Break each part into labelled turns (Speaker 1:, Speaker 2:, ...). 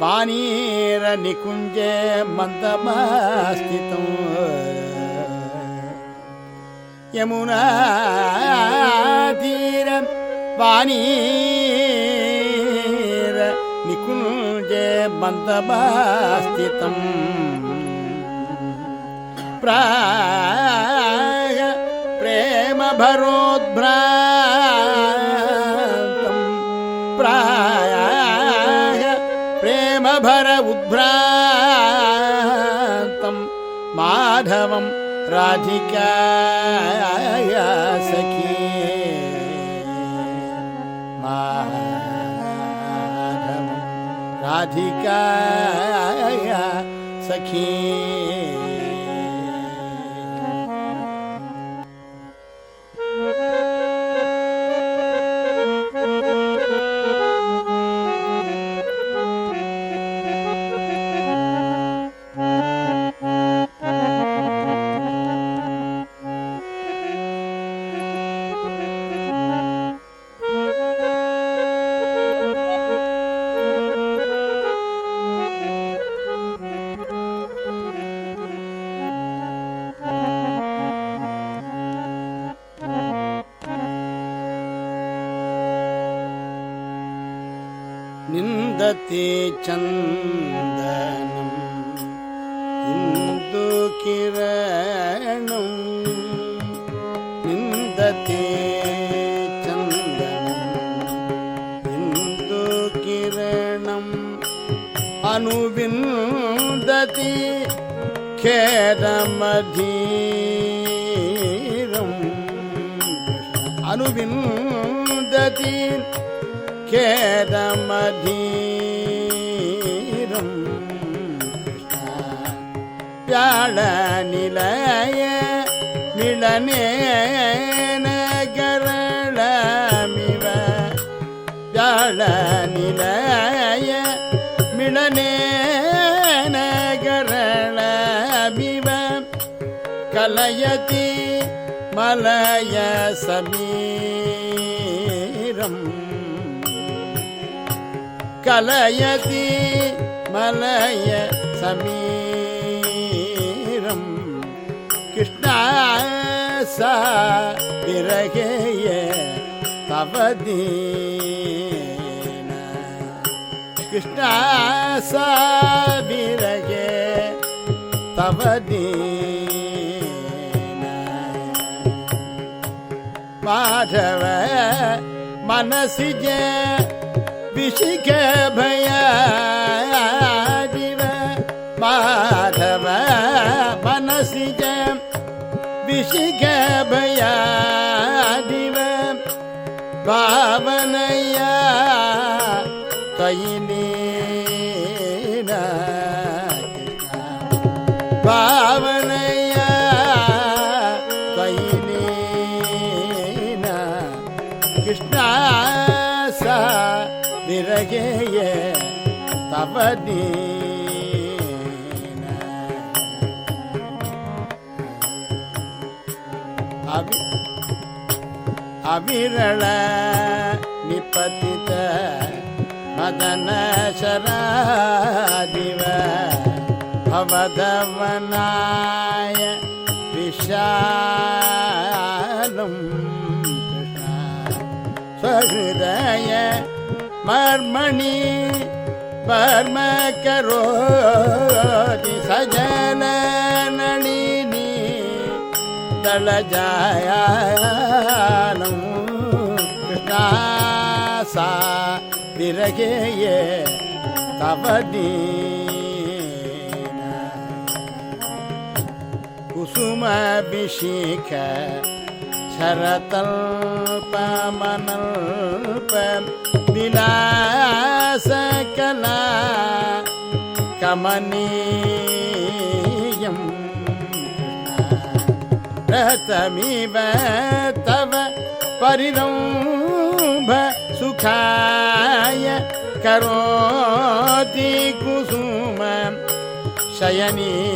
Speaker 1: वानीर निकुञ्जे मन्दमस्थितं यमुनाधीर वानीर निकुञ्जे मन्दमस्थितं प्राय प्रेमभरोद्भ्रा राधिकाय सखी माधवं राधिकाय सखी தே சந்தனம். இந்து கிரணும் இந்த தே சந்தனம். இந்து கிரணம் அணுவிந்ததி கேதமதீரம். அணுவிந்ததி கேதமதீ நாளும் வியாழ நிலைய மிளநேகரளமிவ வியாழ நிலைய மிளநேகரளமிவ கலயதி மலய சமீரம் கலயதி மலைய சமீரம் கிருஷ்ணா சா விரகேய தவதீன. கிருஷ்ணா சா விரகே தவதீன. மாதவ மனசிஜ पिशिके भया दिव मा விரகேய தவதீ அவி அவிரள நிபதித மதன சராதிவ அவதவனாய விஷாலும் கிருஷ்ணா. ஸ்வருதய सहृदय मर्मणि पर्म करोति सजन नलिनी दलजायानं कृष्णा सा विरगेय तव दीन कुसुमभिषेक शरतल्पमनल्प கபிலாசகலா கமனீயம் பிரதமீப தவ பரிதம்ப சுகாய கரோதி குசும சயனீயம்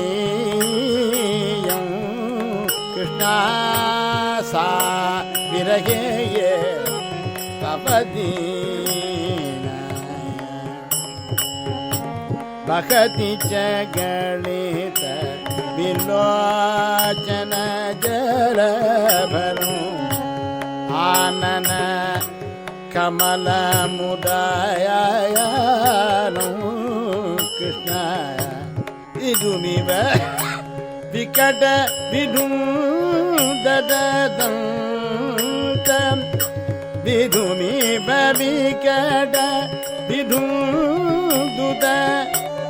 Speaker 1: கிருஷ்ணா சா விரகேய பவதீ बहति च गणित विलोचन जल भरू आनन कमल मुदायानो कृष्णाय इदुमिव विकट विधुददन्तं विधुमिव विकट विधुदुद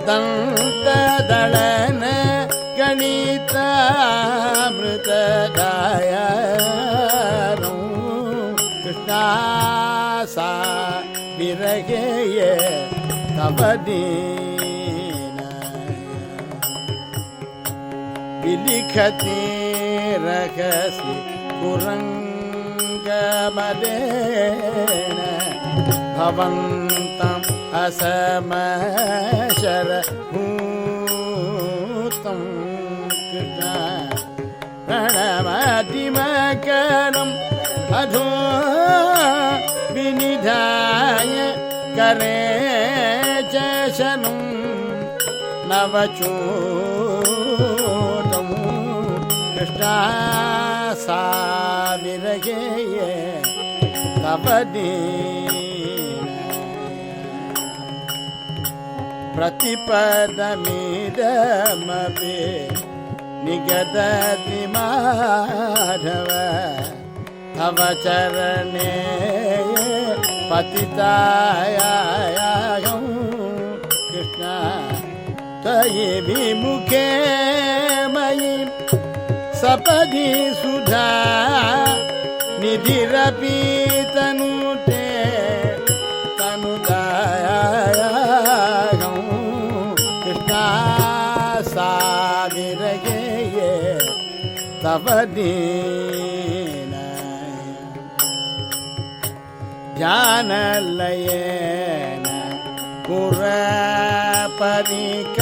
Speaker 1: தந்ததளன கணிதாமிருதகாயரும் கிருஷ்ணாசா விரகேய தவதீன விலிகதே ரகசி குரங்கமதேன பவன் അസമ ശരഭൂതം പ്രണമതിമകരം അധോ വിനിധായ കരേ ചനം നവചൂതം കൃഷ്ണ സാ വിരകേ തപദീ प्रतिपदमिदमपि निगदति माधव तव चरणे पतितायायौ कृष्ण त्वयि विमुखे मयि सपदि सुधा निधिरपि तव दीन जानलयेन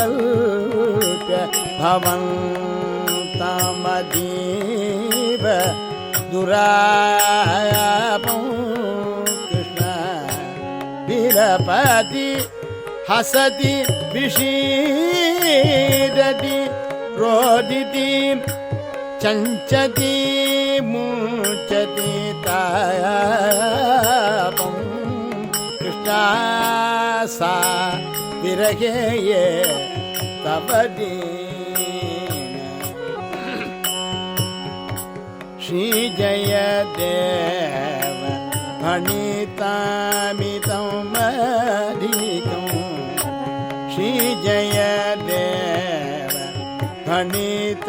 Speaker 1: पुरपरिकल्प्य भवन्तमदीव दुरायापौ कृष्ण विरपति हसति विषीदति रोदिति चञ्चति मुचति तायापं कृष्णा सा विरगेये तव दीन श्रीजयदेव भणितामितं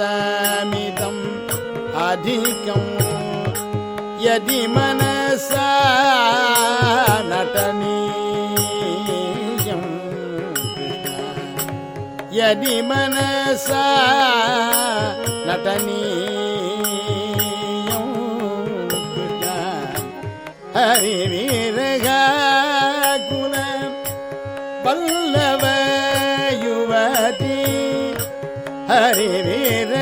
Speaker 1: भणितामितम् अधिकं यदि मनसा नटनीयं कृष्ण यदि मनसा नटनीयं कृष्ण हरिवीरगाकुल पल्लव युवती हरिवीरगाकुल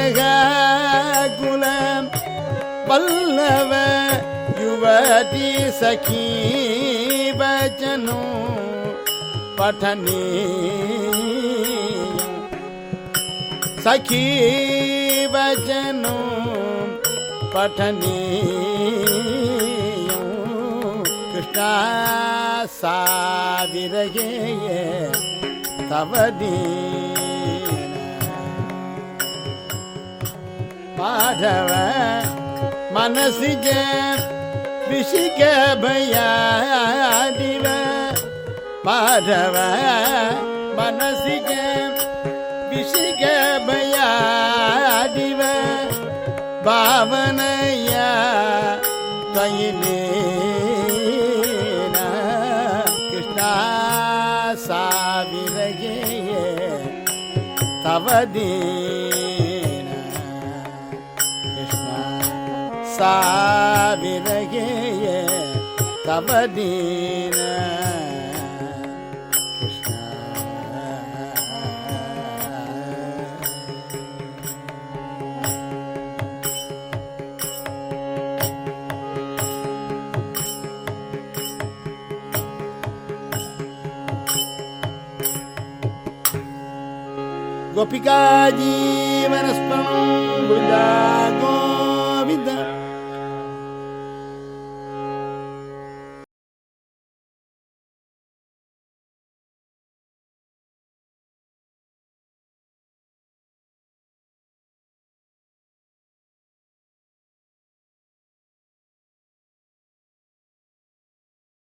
Speaker 1: पल्लव युवती सखी वचनो पठनीय सखी वचनो पठनीय कृष्णा सा विरगेय तव ಪಾಧವ ಮನಸ್ಸಿಗೆ ಋಷಿಕ ಭಯಾದಿವ ಪಾಧವ ಮನಸ್ಸಿಗೆ ಋಷಿಕ ಭಯಾದಿವ ಭಾವನಯ ತೈಲೇ ಸಾವಿರಗೆಯೇ ತವದೇ विरहे य तव दीन। कृष्ण गोपिकाजीवनस्पन्दा